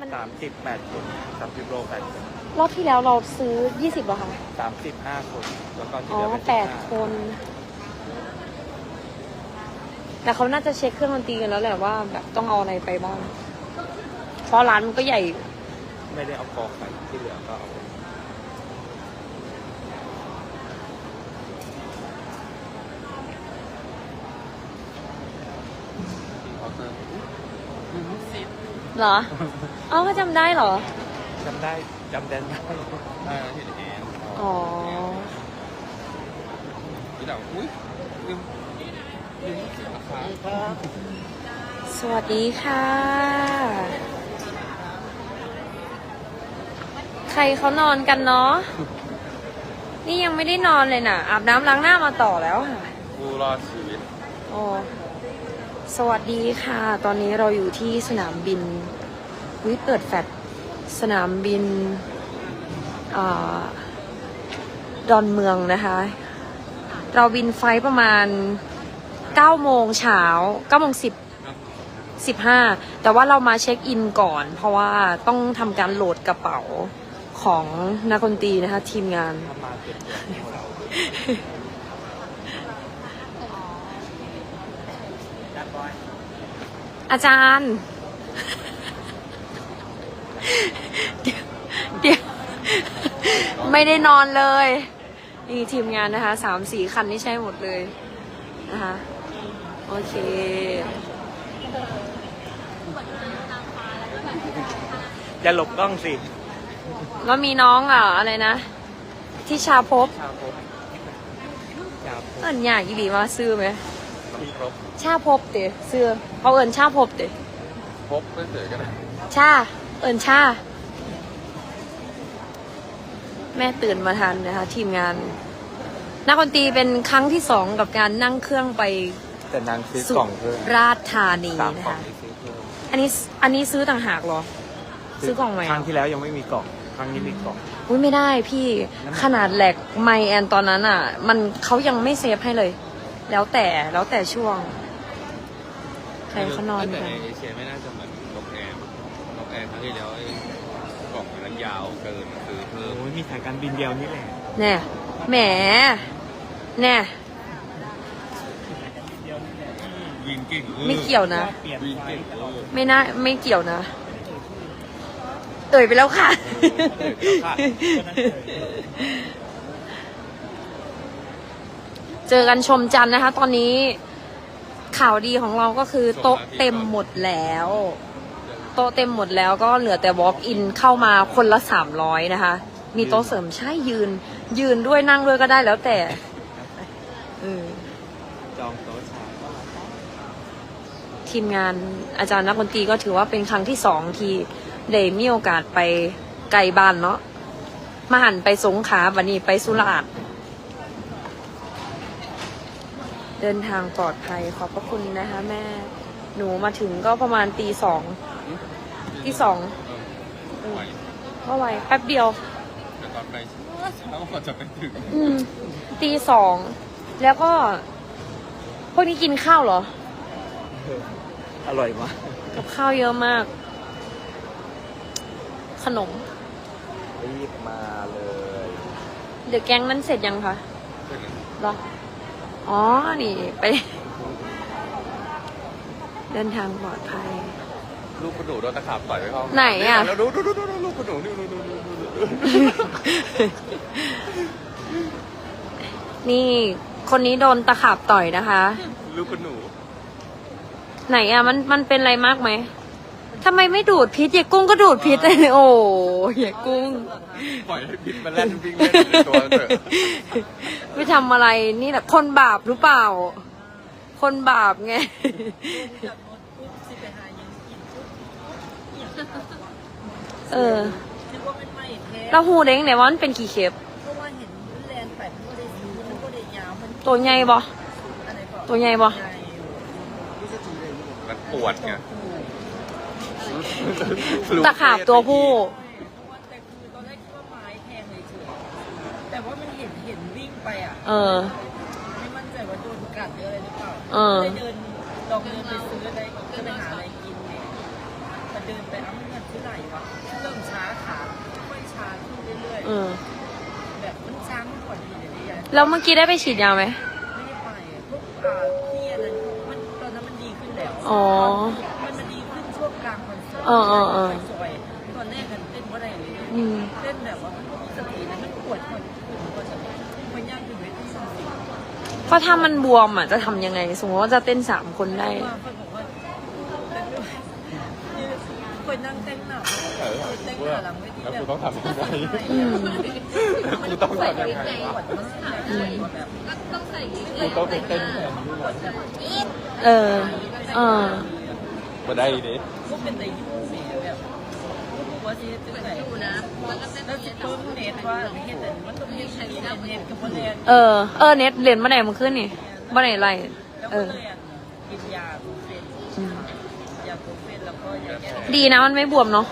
มันสามสิบแปดคนสามสิบโลแปดคนรอบที่แล้วเราซื้อ 20เหรอคะสามสิบห้าคน แล้วก็ที่อ๋อเหลือเป็นแปด15คน แต่เขาน่าจะเช็คเครื่องดนตรีกันแล้วแหละว่า แบบต้องเอาอะไรไปบ้างเพราะร้านมันก็ใหญ่ ไม่ได้เอากองไปที่เหลือก็เอาเอาเติม เหรอ เอ้าก็จำได้เหรอ จำได้จำแดนได้ได้แล้วที่แอนอ๋อที่เราอุ้ยลืมลืมเสียราคาสวัสดีค่ะ ใครเขานอนกันเนาะ นี่ยังไม่ได้นอนเลยน่ะ อาบน้ำล้างหน้ามาต่อแล้วค่ะผู้รอดชีวิต โอ้ สวัสดีค่ะ ตอนนี้เราอยู่ที่สนามบินวิเปิดแฟลตสนามบินอดอนเมืองนะคะ เราบินไฟล์ประมาณ9โมงเช้า9โมง10 15 แต่ว่าเรามาเช็คอินก่อน เพราะว่าต้องทำการโหลดกระเป๋าของนักดนตรีนะคะ ทีมงาน ทำมาเก็บเงินหมดแล้วจัดบอย อาจารย์เดี๋ยวเดี๋ยว ไม่ได้นอนเลย นี่ทีมงานนะคะสามสี่คันนี่ใช่หมดเลยนะคะ โอเคอย่าหลบกล้องสิ แล้วมีน้องอะอะไรนะ ที่ชาพบชาพบชาพบเอิญอยากอีบีมาซื้อไหมมีครบ ชาพบเต๋ซื้อเขาเอิญชาพบเต๋พบเฉยๆก็ได้ชา เอิญชา แม่ตื่นมาทันนะคะทีมงาน นักดนตรีเป็นครั้งที่สองกับการนั่งเครื่องไปแต่นางซื้อสุกล่องเพิ่มราชธานีสามนะกล่องคะที่ซื้อเพิ่มอันนี้อันนี้ซื้อต่างหากเหรอ ซื้อกล่องใหม่ครั้งที่แล้วยังไม่มีกล่อง ครั้งนี้มีกล่อง อุ้ยไม่ได้พี่น้ำหนักขนาดแหลกไมแอนตอนนั้นอะ มันเขายังไม่เซฟให้เลย แล้วแต่แล้วแต่ช่วง ใครเขานอนแต่กัน ในเอเชียไม่น่าจะเหมือนนกแอร์นกแอร์ครั้งที่แล้วไอ้กล่องมันยาวเกินซื้อเพิ่มโอ้ยมีสายการบินเดียวนี่แหละแน่แหมแน่ ยิงเก่งไม่เกี่ยวนะ เปลี่ยนยิงไฟเก่งเออไม่น่าไม่เกี่ยวนะ เอ่ยไปแล้วค่ะ เจอกันชมจันทร์นะคะ ตอนนี้ ข่าวดีของเราก็คือโต๊ะเต็มหมดแล้ว โต๊ะเต็มหมดแล้วก็เหลือแต่ walk in เข้ามาคนละสามร้อยนะคะ มีโต๊ะเสริมใช่ยืน ยืนด้วยนั่งด้วยก็ได้แล้วแต่เออจองโต๊ะชาทีมงานอาจารย์นักดนตรีก็ถือว่าเป็นครั้งที่สองที่ได้มีโอกาสไปไกลบ้านเนาะมาหันไปสงขลาวันนี้ไปสุราษฎร์ เดินทางปลอดภัยขอบพระคุณนะคะ แม่ หนูมาถึงก็ประมาณตีสองตีสองเออไหวก็ไวแป๊บเดียวแต่ตอนไปเช้าก็จะไปถึงอืมตีสองแล้วก็ พวกนี้กินข้าวเหรอ อร่อยมากกับข้าวเยอะมาก ขนม รีบมาเลย เดี๋ยวแกงนั้นเสร็จยังคะเหรอ อ๋อ นี่ไป เดินทางปลอดภัย ลูกคุณหนูโดนตะขาบต่อยไปเขาไหนอะ แล้วดูดูดูดูลูกคุณหนูนี่ดูดูดูดูดูนี่ คนนี้โดนตะขาบต่อยนะคะ ลูกคุณหนู ไหนอะมันมันเป็นอะไรมากไหม ทำไมไม่ดูดพิษยายกุ้งก็ดูดพิษเลยโอ้ยายกุ้ง ปล่อยให้พิษมันแล่นวิ่งเล่นอยู่ในตัวมันเถอะไม่ทำอะไรนี่แหละคนบาปหรือเปล่า คนบาปไง เออ นึกว่าเป็นไม่แท้เราหูเด้งเนี่ยว่ามันเป็นขี่เข็บเพราะว่าเห็นแลนไปมันก็ได้ซื้อมันก็ได้ยาวมันตัวใหญ่บ่อะไรก็ตัวใหญ่บ่ใหญ่มันปวดไง ตะขาบตัวผู้ แต่คือตอนแรกคิดว่าไม้แทงเลยเฉยแต่ว่ามันเห็นเห็นวิ่งไปอะ เออ ไม่มั่นใจว่าโดนกัดหรืออะไรหรือเปล่าเออ เลยเดินลองเดินไปซื้ออะไรก็ไปหาอะไรกินเนี่ยแต่เดินไปเอาเงินที่ไหนวะเริ่มช้าขาค่อยช้าขึ้นเรื่อยเออ ๆแบบมันช้าไม่กว่าดีเลยยายแล้วเมื่อกี้ได้ไปฉีดยาไหม ไม่ได้ไปอะพวกอ่าที่อันนั้นมันตอนนั้นมันดีขึ้นแล้วอ๋อมันมาดีขึ้นช่วงก ลาอนเสิร์ตออเออเออสวยตอนแรกกันเต้นว่าอะไรเลยอืม เต้นแบบว่ามันไม่มีสติแล้วมันปวดปวดปวดปวดมันยากอยู่เวทีสองสิบเพราะถ้ามันบวมอะจะทำยังไง สมมติว่าจะเต้นสามคนได้ ว่าเขาบอกว่าเต้นไม่ไหวยืนคนนั่งเต้นหนักคนเต้นหนักหลังเวทีแล้วแบบกูต้องทำยังไงอืมกูต้องทำยังไงปววะดมากแบบกูต้องไปเต้นแทนปวดแบบเออเออ มาได้ดิพวกเป็นแต่ยุ่งแหมแบบว่าที่จะไหนนะแล้วจะต้นเน็ตว่าเห็นแต่มันต้องมีใช้เน็ตกับโมเดลเออเออเน็ตเรียนมาไหนมาขึ้นนี่มาไหนไรแล้วเอก็อเลยกินยาบูเฟนอืมยาบูเฟนแล้วก็ยาแก้ดีนะมันไม่บวมเนาะ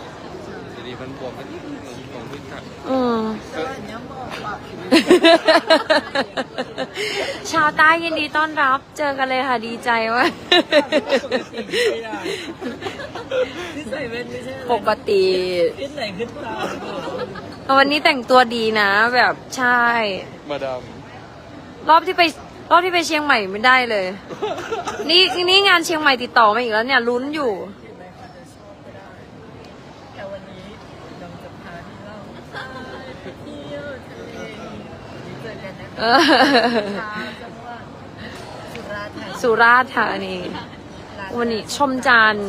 ทีนี้มันบวมมันตรงที่ขัดเออ ชาวใต้ยินดีต้อนรับ เจอกันเลยค่ะดีใจว่าปกติไม่ได้ที่ใส่เว้นไม่ใช่ปกติขึ้นไหนขึ้นตาวันนี้แต่งตัวดีนะ แบบใช่ มาดามรอบที่ไปรอบที่ไปเชียงใหม่ไม่ได้เลย นี่นี่งานเชียงใหม่ติดต่อมาอีกแล้วเนี่ยลุ้นอยู่ เห็นไหมคะจะชอบก็ได้แต่วันนี้เราจะพาที่เราไปเที่ยวทะเลเจอกันนะ เอ คะ อ ชาวจังหวัด สุราษฎร์ธานีสุราษฎร์ธานี วันนี้ชมจันทร์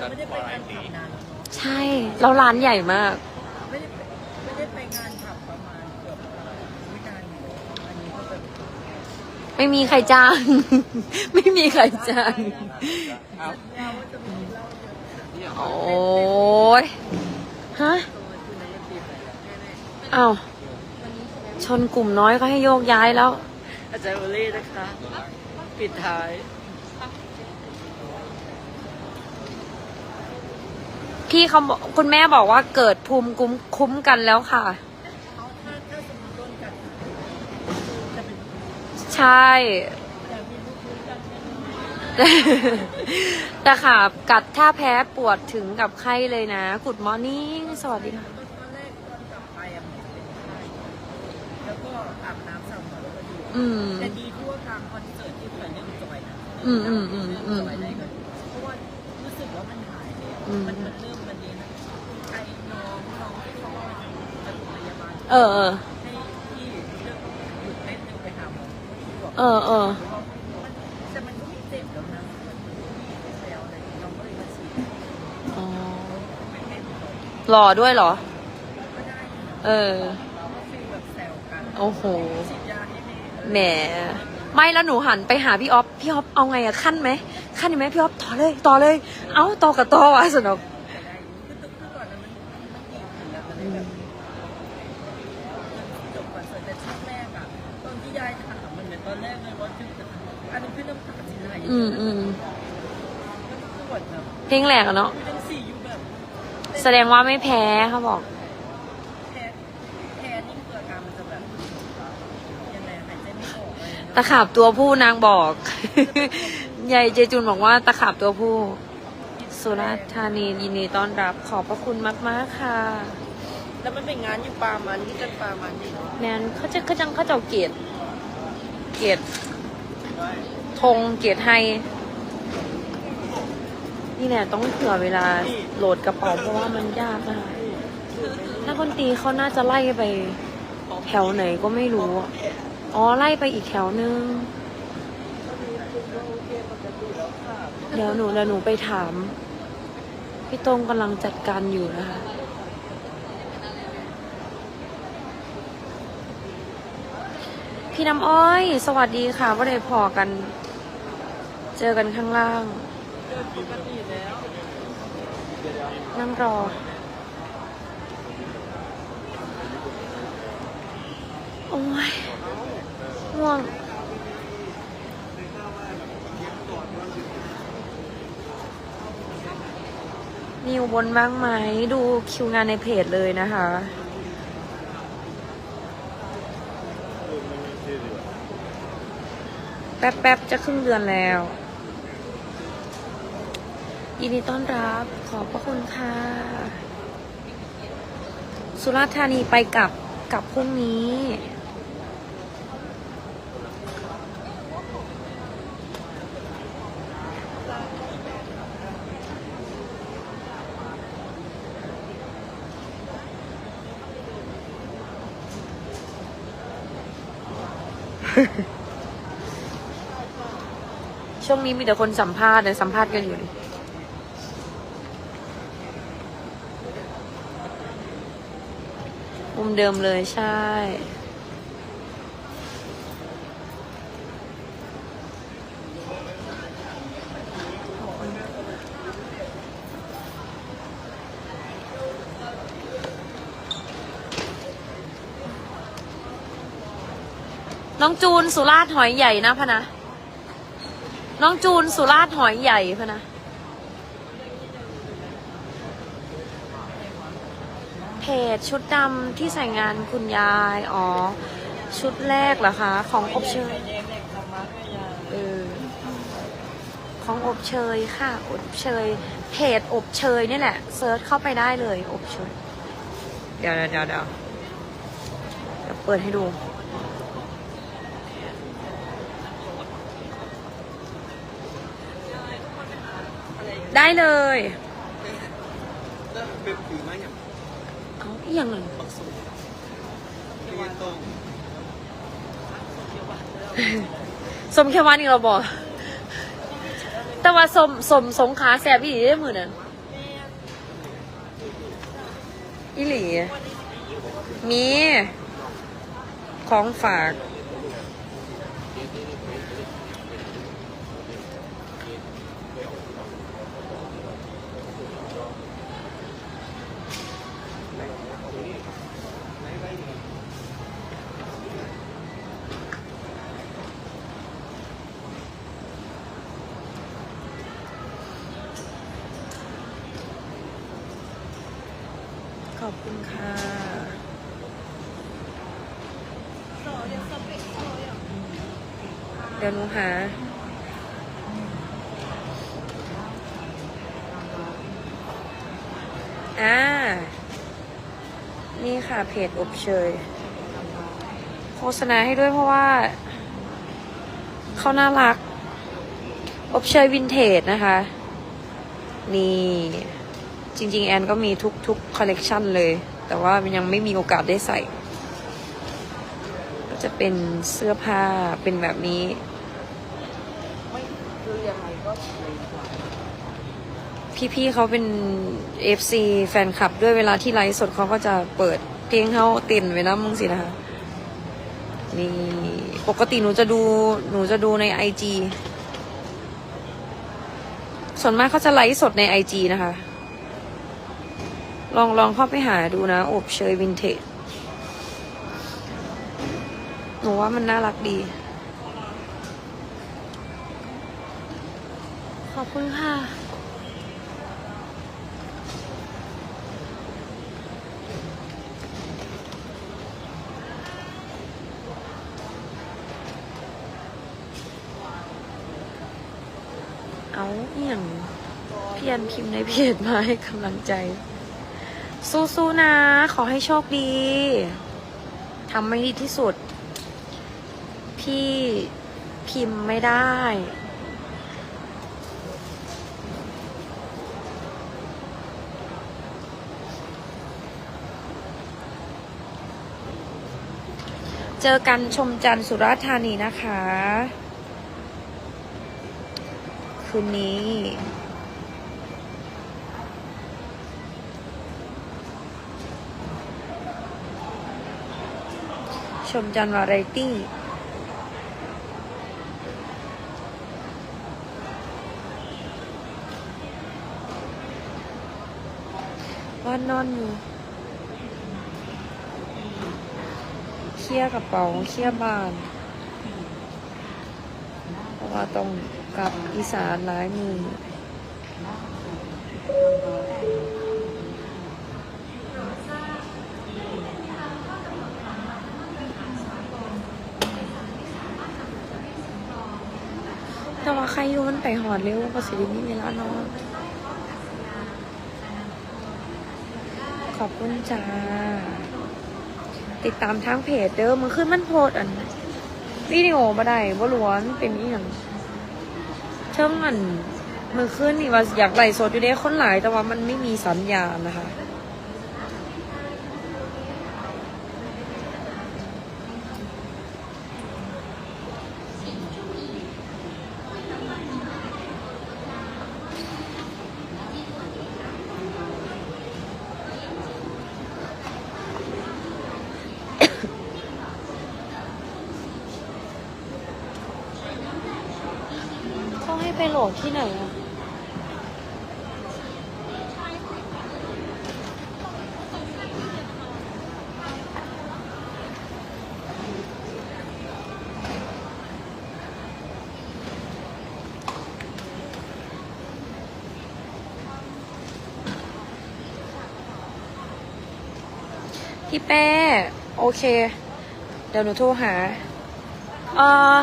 จัดไม่ได้ไปวายงานดีผับนานแล้วเนอะใช่แล้วร้านใหญ่มาก ไม่ได้ไปไม่ได้ไปงานผับประมาณเกือบวินานอยู่อันนี้ก็แบบไม่มีใครจ้าง ไม่มีใครจ้างอ้าวยาวว่าจะมีเหล้าเยอะโอ้ยฮะอ้าว ชนกลุ่มน้อยก็ให้โยกย้ายแล้ว อาจารย์โอเล่นะคะ ปิดท้าย พี่เขาบอกคุณแม่บอกว่าเกิดภูมิคุ้มคุ้มกันแล้วค่ะเอาถ้าถ้าสมมติโดนกัดจะเป็นใช่ แต่มีลูกคุ้มกันแน่นอนแต่ค่ะกัดถ้าแพ้ปวดถึงกับไข้เลยนะ กุดมอร์นิ่ง สวัสดีค่ะ อืม แต่ดีที่ว่ากลางคอนเสิร์ตที่เปิดเรื่องจอยนะอืมอืมอืมอืม จอยได้ก็เพราะว่ารู้สึกว่ามันหายเลยอืมมันมันเริ่มมันดีนะไอ้น้องน้องที่เขาเอาไปทำพยาบาลเออเออ ให้ที่เลือกหยุดเล่นหนึ่งไปหาหมอที่บอกเออเออ มันแต่มันก็ไม่เจ็บแล้วนะมันไม่แล้วอะไรเราก็เลยมาฉีดอ๋อไม่เป็นหรอกหล่อด้วยเหรอ ก็ได้อยู่นะเออ เราก็ฟีลแบบแซวกัน โอ้โห ฉีดยาให้ แม่เออแหมไม่แล้วหนูหันไปหาพี่ออฟพี่ออฟเอาไงอะขั้นไหมขั้นไหมพี่ออฟต่อเลยต่อเลย เอาต่อกับต่อวะสนุกคือก่อนนะมันมันดีขึ้นแล้วมันเลยแบบจบคอนเสิร์ตแต่ช่วงแรกอะตอนที่ยายถามมันเหมือนตอนแรกเลยว่าคือจะทำอันนี้คือน้ำตาสินไหลอืมอืมมันปวดแบบเพลงแหลกอะเนาะแสดงว่าไม่แพ้เขาบอก แพ้แพ้นี่คืออาการมันจะแบบยังไงหายใจไม่ออกอะไรอย่างเงี้ย ตะขาบตัวผู้นางบอก ยายเจจุนบอกว่าตะขาบตัวผู้ สุราษฎร์ธานียินดีต้อนรับ ขอบพระคุณมากๆค่ะ แล้วมันเป็นงานอยู่ปามันที่กันปามันนี่เนาะแมนเขาจะเขาจังเขาเจ้าเกียรติเกียรติธงเกียรติให้นี่แหละต้องเผื่อเวลาโหลดกระเป๋าเพราะว่ามันยากนะคะถ้าคนตีเขาน่าจะไล่ไป แถวไหนก็ไม่รู้อะ อ๋อ ไล่ไปอีกแถวนึง เดี๋ยวหนูเดี๋ยวหนูไปถาม พี่ต้งกำลังจัดการอยู่นะคะ พี่น้ำอ้อย สวัสดีค่ะว่าได้พอกัน เจอกันข้างล่าง นั่งรอโอ้ย ง่วง มีอุบลบ้างไหม ดูคิวงานในเพจเลยนะคะ แป๊บๆ จะครึ่งเดือนแล้ว ยินดีต้อนรับ ขอบพระคุณค่ะ สุราษฎร์ธานีไปกลับกลับพรุ่งนี้ ช่วงนี้มีแต่คนสัมภาษณ์เลยสัมภาษณ์กันอยู่เลยมุมเดิมเลยใช่ น้องจูนสุราษฎร์หอยใหญ่นะพะนะ น้องจูนสุราษฎร์หอยใหญ่พะนะ เพจชุดดำที่ใส่งานคุณยาย อ๋อ ชุดแรกเหรอคะ ของอบเชยเออของอบเชยค่ะ อบเชย เพจอบเชยนี่แหละ เซิร์ชเข้าไปได้เลย อบเชย เดี๋ยวเดี๋ยวเดี๋ยวเดี๋ยวเดี๋ยวเปิดให้ดู ได้เลยเป็นปีมาอย่างเอาอีกอย่างหนึ่งปักสุที่ว่าต้องสมแค่วันนี้เราบอก แต่ว่าสมสมสงขาแสบอีหลีได้มือนั้นอีหลีมีของฝาก ขอบคุณค่ะ เดี๋ยวหนูหา อ่า นี่ค่ะเพจอบเชย โฆษณาให้ด้วยเพราะว่า เขาน่ารัก อบเชยวินเทจนะคะ นี่ จริง ๆ แอนก็มีทุกๆคอลเลกชันเลย แต่ว่ามันยังไม่มีโอกาสได้ใส่ก็จะเป็นเสื้อผ้าเป็นแบบนี้ พี่ๆเขาเป็น FC แฟนคลับด้วยเวลาที่ไลฟ์สดเขาก็จะเปิดเพลงเขาเต้นไว้นะมึงสินะคะนี่ปกติหนูจะดูหนูจะดูในไอจส่วนมากเขาจะไลฟ์สดในไอจนะคะ ลองลองเข้าไปหาดูนะ อบเชยวินเทจหนูว่ามันน่ารักดี อบคุณค่ะ เอาอย่างพี่อันพิมพ์ในเพจมาให้กำลังใจ สู้ๆนะ ขอให้โชคดีทำไม่ดีที่สุด พี่พิมพ์ไม่ได้ เจอกันชมจันทร์สุราษฎร์ธานีนะคะ คืนนี้ชมจันทร์วาไรตี้ ว่านอนอยู่ ลียกระเป๋าเคลียบ้าน เพราะว่าต้องกลับอีสานหลายมือแต่ว่าใครอยู่มันไปหอดเร็วก็สิได้มีเวลานอน ขอบคุณจ้า ติดตามทางเพจเด้อมันขึ้นมันโพดอันวิดีโอมาได้บ่ล้วนเป็นอีหยังเชิงอันมือขึ้นนี่ว่าอยากไล่สดอยู่เด้คนหลายแต่ว่ามันไม่มีสัญญาณนะคะ ไปโหลดที่ไหนอะพี่แป้ โอเค เดี๋ยวหนูโทรหา เอ่อ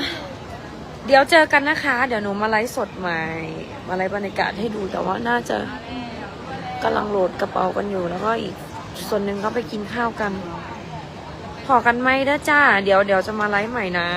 เดี๋ยวเจอกันนะคะ เดี๋ยวหนูมาไลฟ์สดใหม่ มาไลฟ์บรรยากาศให้ดูแต่ว่าน่าจะกำลังโหลดกระเป๋ากันอยู่แล้วก็อีกส่วนหนึ่งก็ไปกินข้าวกัน พอกันไหมเด้อจ้า เดี๋ยวเดี๋ยวจะมาไลฟ์ใหม่นะ